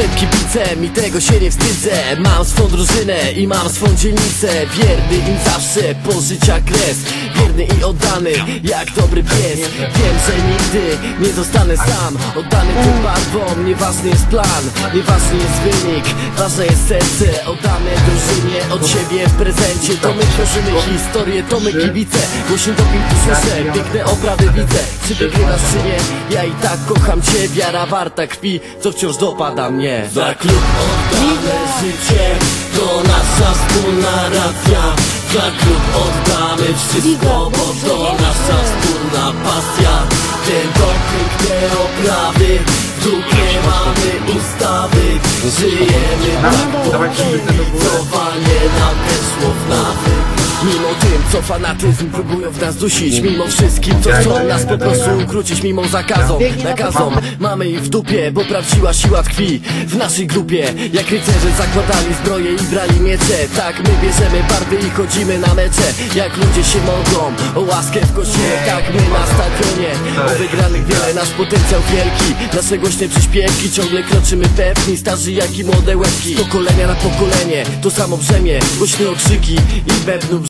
Jestem kibicem i tego się nie wstydzę. Mam swą drużynę i mam swą dzielnicę. Wierny im zawsze po życia kres Wierny i oddany jak dobry pies. Wiem, że nigdy nie zostanę sam. Oddany tym barwom, nieważny jest plan Nieważny jest wynik, ważne jest serce Oddane drużynie. Od siebie w prezencie To my tworzymy historię, to my kibice. Głośny doping tu słyszę, piękne oprawy widzę. Czy wygrywasz czy nie, ja i tak kocham cię. Wiara warta krwi, co wciąż dopada mnie. Za klub oddane życie To nasza wspólna racja. Za klub wszystko Bo to nasza wspólna pasja. Ten doping, te oprawy. W dupie mamy ustawy. Żyjemy tak nawyk Mimo tym, co fanatyzm próbują w nas dusić. Mimo wszystkim, co chcą nas po prostu ukrócić Mimo zakazom, nakazom Mamy ich w dupie, bo prawdziwa siła tkwi W naszej grupie, jak rycerze zakładali zbroje i brali miecze Tak my bierzemy barwy i chodzimy na mecze. Jak ludzie się modlą o łaskę w kościele Tak my na stadionie. O wygranych wiele, nasz potencjał wielki. Nasze głośne przyśpiewki, ciągle kroczymy pewni. Starzy jak i młode łebki. Z pokolenia na pokolenie, to samo brzemię Głośne okrzyki i bębnów